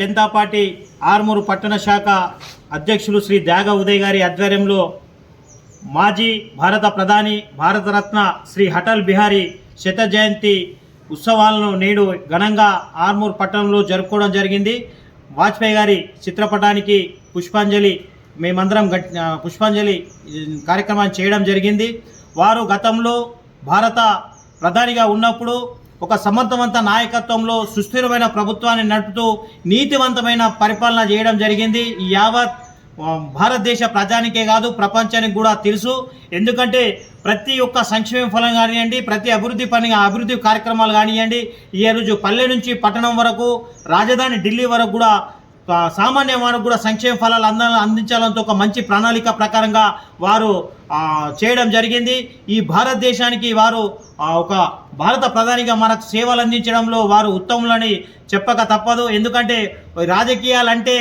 Janata party Armoor పట్టణ శాఖ అధ్యక్షులు శ్రీ త్యాగ ఉదయ్ గారి ఆధ్వర్యంలో మాజీ భారత ప్రధాని భారతరత్న శ్రీ అటల్ బిహారీ శత జయంతి ఉత్సవాలను నేడు ఘనంగా ఆర్మూర్ పట్టణంలో జరుపుకోవడం జరిగింది. వాజ్పేయి గారి చిత్రపటానికి పుష్పాంజలి మేమందరం గట్ పుష్పాంజలి కార్యక్రమాన్ని చేయడం జరిగింది. వారు గతంలో భారత ప్రధానిగా ఉన్నప్పుడు ఒక సమర్థవంత నాయకత్వంలో సుస్థిరమైన ప్రభుత్వాన్ని నడుపుతూ నీతివంతమైన పరిపాలన చేయడం జరిగింది. యావత్ భారతదేశ ప్రజానికే కాదు ప్రపంచానికి కూడా తెలుసు. ఎందుకంటే ప్రతి ఒక్క సంక్షేమ ఫలం కానివ్వండి ప్రతి అభివృద్ధి పని అభివృద్ధి కార్యక్రమాలు కానివ్వండి ఈ రోజు పల్లె నుంచి పట్టణం వరకు రాజధాని ఢిల్లీ వరకు కూడా సామాన్య వారికి కూడా సంక్షేమ ఫలాలు అంద అందించాలంతో ఒక మంచి ప్రణాళిక ప్రకారంగా వారు చేయడం జరిగింది. ఈ భారతదేశానికి వారు ఒక భారత ప్రధానిగా మనకు సేవలు అందించడంలో వారు ఉత్తములని చెప్పక తప్పదు. ఎందుకంటే రాజకీయాలంటే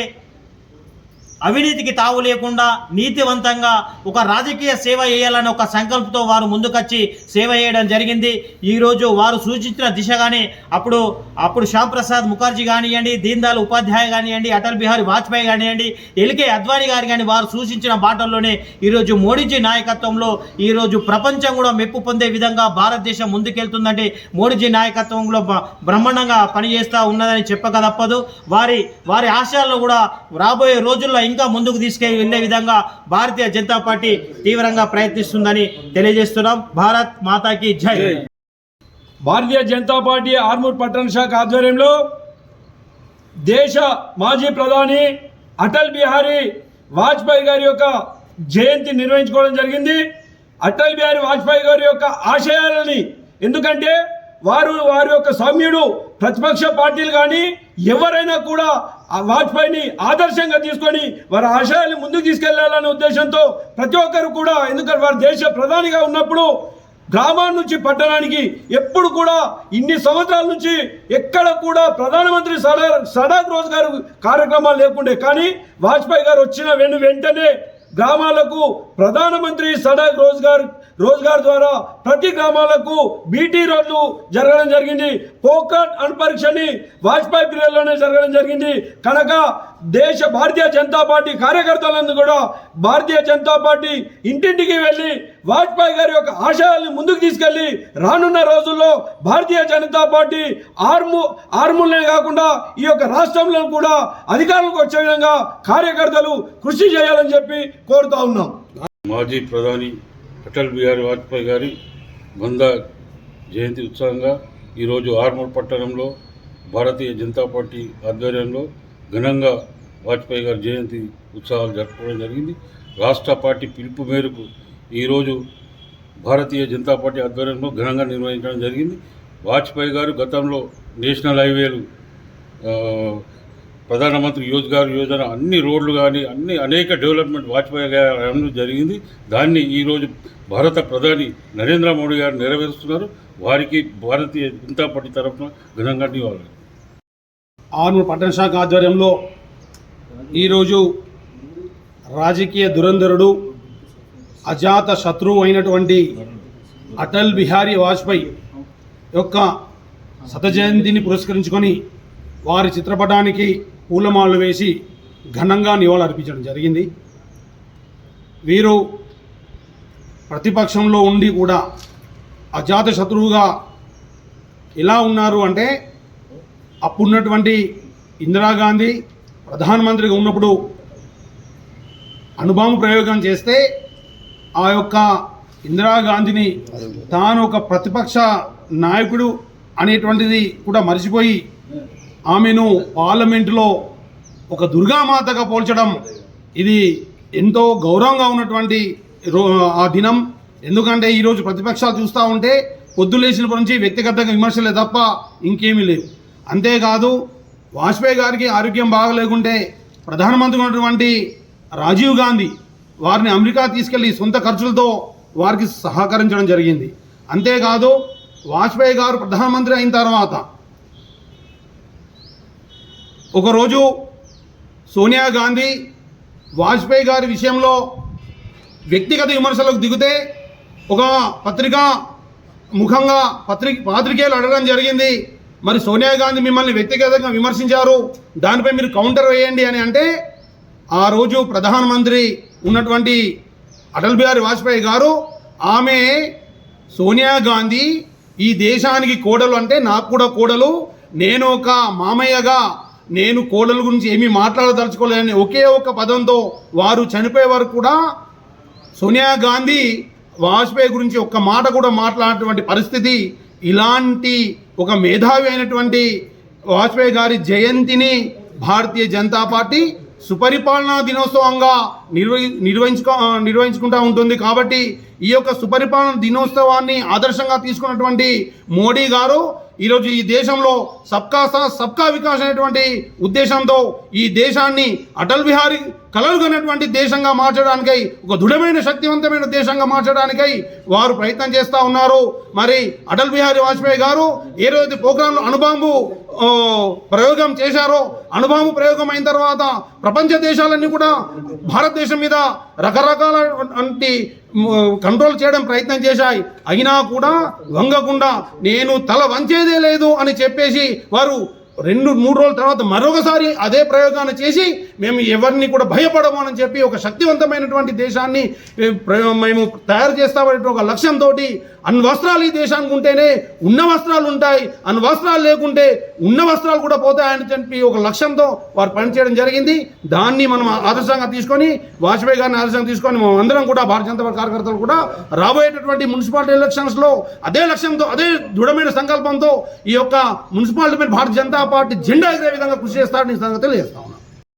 అవినీతికి తావు లేకుండా నీతివంతంగా ఒక రాజకీయ సేవ చేయాలని ఒక సంకల్పంతో వారు ముందుకొచ్చి సేవ చేయడం జరిగింది. ఈరోజు వారు సూచించిన దిశగానే అప్పుడు అప్పుడు శ్యామ్ ప్రసాద్ ముఖర్జీ కానివ్వండి దీన్ దయాళ్ ఉపాధ్యాయ కానివ్వండి అటల్ బిహారీ వాజ్పేయి కానివ్వండి ఎల్కే అద్వానీ గారు కానీ వారు సూచించిన బాటల్లోనే ఈరోజు మోడీజీ నాయకత్వంలో ఈరోజు ప్రపంచం కూడా మెప్పు పొందే విధంగా భారతదేశం ముందుకెళ్తుందంటే మోడీజీ నాయకత్వంలో బ- బ్రహ్మాండంగా పనిచేస్తూ ఉన్నదని చెప్పక తప్పదు. వారి వారి ఆశయాల్లో కూడా రాబోయే రోజుల్లో ఇంకా ముందుకు తీసుకెళ్ళి విధంగా భారతీయ జనతా పార్టీ తీవ్రంగా ప్రయత్నిస్తుందని తెలియజేస్తున్నాం. భారత్ మాతాకి జై. భారతీయ జనతా పార్టీ ఆర్మూర్ పట్టణ శాఖ ఆధ్వర్యంలో దేశ మాజీ ప్రధాని అటల్ బిహారీ వాజ్పేయి గారి యొక్క జయంతి నిర్వహించుకోవడం జరిగింది. అటల్ బిహారీ వాజ్పేయి గారి యొక్క ఆశయాలని ఎందుకంటే వారు వారి యొక్క సౌమ్యుడు ప్రతిపక్ష పార్టీలు కానీ ఎవరైనా కూడా ఆ వాజ్పేయిని ఆదర్శంగా తీసుకొని వారి ఆశయాల్ని ముందుకు తీసుకెళ్ళాలనే ఉద్దేశంతో ప్రతి ఒక్కరు కూడా ఎందుకంటే వారు దేశ ప్రధానిగా ఉన్నప్పుడు గ్రామాల నుంచి పట్టణానికి ఎప్పుడు కూడా ఇన్ని సంవత్సరాల నుంచి ఎక్కడ కూడా ప్రధానమంత్రి సడా సడాక్ రోజ్గార్ కార్యక్రమాలు లేకుండే. కానీ వాజ్పేయి గారు వచ్చిన వెను వెంటనే గ్రామాలకు ప్రధానమంత్రి సడాక్ రోజ్గార్ రోజ్గార్ ద్వారా ప్రతి గ్రామాలకు బీటీ రోడ్లు జరగడం జరిగింది. పోకట్ అణుపరీక్షని వాజ్పేయి పీరియడ్లోనే జరగడం జరిగింది. కనుక దేశ భారతీయ జనతా పార్టీ కార్యకర్తలందరూ కూడా భారతీయ జనతా పార్టీ ఇంటింటికి వెళ్ళి వాజ్పేయి గారి యొక్క ఆశయాల్ని ముందుకు తీసుకెళ్ళి రానున్న రోజుల్లో భారతీయ జనతా పార్టీ ఆర్ము ఆర్ములనే కాకుండా ఈ యొక్క రాష్ట్రంలో కూడా అధికారంలోకి వచ్చే విధంగా కార్యకర్తలు కృషి చేయాలని చెప్పి కోరుతా ఉన్నాం. మాజీ ప్రధాని అటల్ బిహారీ వాజ్పేయి గారి వంద జయంతి ఉత్సవంగా ఈరోజు ఆర్మూర్ పట్టణంలో భారతీయ జనతా పార్టీ ఆధ్వర్యంలో ఘనంగా వాజ్పేయి గారి జయంతి ఉత్సవాలు జరుపుకోవడం జరిగింది. రాష్ట్ర పార్టీ పిలుపు మేరకు ఈరోజు భారతీయ జనతా పార్టీ ఆధ్వర్యంలో ఘనంగా నిర్వహించడం జరిగింది. వాజ్పేయి గారు గతంలో నేషనల్ హైవేలు ప్రధానమంత్రి రోజ్గార్ యోజన అన్ని రోడ్లు కానీ అన్ని అనేక డెవలప్మెంట్ వాజ్పేయి గారు జరిగింది. దాన్ని ఈరోజు భారత ప్రధాని నరేంద్ర మోడీ గారు నెరవేరుస్తున్నారు. వారికి భారతీయ జనతా పార్టీ తరఫున ఘనంగా నివాళులు. ఆర్మూర్ పట్టణ శాఖ ఆధ్వర్యంలో ఈరోజు రాజకీయ దురంధరుడు అజాత శత్రువు అయినటువంటి అటల్ బిహారీ వాజ్పేయి యొక్క శత జయంతిని పురస్కరించుకొని వారి చిత్రపటానికి పూలమాలలు వేసి ఘనంగా నివాళులర్పించడం జరిగింది. వీరు ప్రతిపక్షంలో ఉండి కూడా అజాత శత్రువుగా ఎలా ఉన్నారు అంటే అప్పుడున్నటువంటి ఇందిరాగాంధీ ప్రధానమంత్రిగా ఉన్నప్పుడు అనుభవం ప్రయోగం చేస్తే ఆ యొక్క ఇందిరాగాంధీని తాను ఒక ప్రతిపక్ష నాయకుడు అనేటువంటిది కూడా మర్చిపోయి ఆమెను పార్లమెంటులో ఒక దుర్గామాతగా పోల్చడం ఇది ఎంతో గౌరవంగా ఉన్నటువంటి రో ఆ దినం. ఎందుకంటే ఈరోజు ప్రతిపక్షాలు చూస్తూ ఉంటే పొద్దులేసినప్పటి నుంచి వ్యక్తిగతంగా విమర్శలే తప్ప ఇంకేమీ లేవు. అంతేకాదు వాజ్పేయి గారికి ఆరోగ్యం బాగలేకుంటే ప్రధానమంత్రి ఉన్నటువంటి రాజీవ్ గాంధీ వారిని అమెరికా తీసుకెళ్ళి సొంత ఖర్చులతో వారికి సహకరించడం జరిగింది. అంతేకాదు వాజ్పేయి గారు ప్రధానమంత్రి అయిన తర్వాత ఒకరోజు సోనియా గాంధీ వాజ్పేయి గారి విషయంలో వ్యక్తిగత విమర్శలకు దిగితే ఒక పత్రిక ముఖంగా పత్రిక పాత్రికేయులు అడగడం జరిగింది. మరి సోనియా గాంధీ మిమ్మల్ని వ్యక్తిగతంగా విమర్శించారు. దానిపై మీరు కౌంటర్ వేయండి అని అంటే ఆ రోజు ప్రధానమంత్రి ఉన్నటువంటి అటల్ బిహారీ వాజ్పేయి గారు ఆమె సోనియా గాంధీ ఈ దేశానికి కోడలు అంటే నాకు కూడా కోడలు. నేను ఒక మామయ్యగా నేను కోడల గురించి ఏమీ మాట్లాడదలుచుకోలేదని ఒకే ఒక పదంతో వారు చనిపోయే వరకు కూడా సోనియా గాంధీ వాజ్పేయి గురించి ఒక్క మాట కూడా మాట్లాడినటువంటి పరిస్థితి ఇలాంటి ఒక మేధావి అయినటువంటి వాజ్పేయి గారి జయంతిని భారతీయ జనతా పార్టీ సుపరిపాలనా దినోత్సవంగా నిర్వహి నిర్వహించుకో నిర్వహించుకుంటూ ఉంటుంది. కాబట్టి ఈ యొక్క సుపరిపాలన దినోత్సవాన్ని ఆదర్శంగా తీసుకున్నటువంటి మోడీ గారు ఈరోజు ఈ దేశంలో సబ్కా సాత్ సబ్కా వికాస్ అనేటువంటి ఉద్దేశంతో ఈ దేశాన్ని అటల్ బిహారీ కలలుగనటువంటి దేశంగా మార్చడానికై ఒక దృఢమైన శక్తివంతమైన దేశంగా మార్చడానికై వారు ప్రయత్నం చేస్తూ ఉన్నారు. మరి అటల్ బిహారీ వాజ్పేయి గారు ఏ రోజు ప్రోగ్రాంలో అణుబాంబు ప్రయోగం చేశారో అణుబాంబు ప్రయోగం అయిన తర్వాత ప్రపంచ దేశాలన్నీ కూడా భారతదేశం మీద రకరకాల కంట్రోల్ చేయడం ప్రయత్నం చేశాయి. అయినా కూడా వంగకుండా నేను తల వంచేదే లేదు అని చెప్పేసి వారు రెండు మూడు రోజుల తర్వాత మరొకసారి అదే ప్రయోగాన్ని చేసి మేము ఎవరిని కూడా భయపడము అని చెప్పి ఒక శక్తివంతమైనటువంటి దేశాన్ని మేము తయారు చేస్తామనే ఒక లక్ష్యంతో అన్ని వస్త్రాలు ఈ దేశానికి ఉంటేనే ఉన్న వస్త్రాలు ఉంటాయి అన్ని వస్త్రాలు లేకుంటే ఉన్న వస్త్రాలు కూడా పోతాయని చెప్పి ఒక లక్ష్యంతో వారు పనిచేయడం జరిగింది. దాన్ని మనం ఆదర్శంగా తీసుకొని వాజ్పేయి గారిని ఆదర్శంగా తీసుకొని మనం అందరం కూడా భారతీయ జనతా పార్టీ కార్యకర్తలు కూడా రాబోయేటటువంటి మున్సిపాలిటీ ఎలక్షన్స్లో అదే లక్ష్యంతో అదే దృఢమైన సంకల్పంతో ఈ యొక్క మున్సిపాలిటీ మీద భారతీయ జనతా పార్టీ జెండా ఎగిరే విధంగా కృషి చేస్తారని ఈ సంగతి తెలియజేస్తాం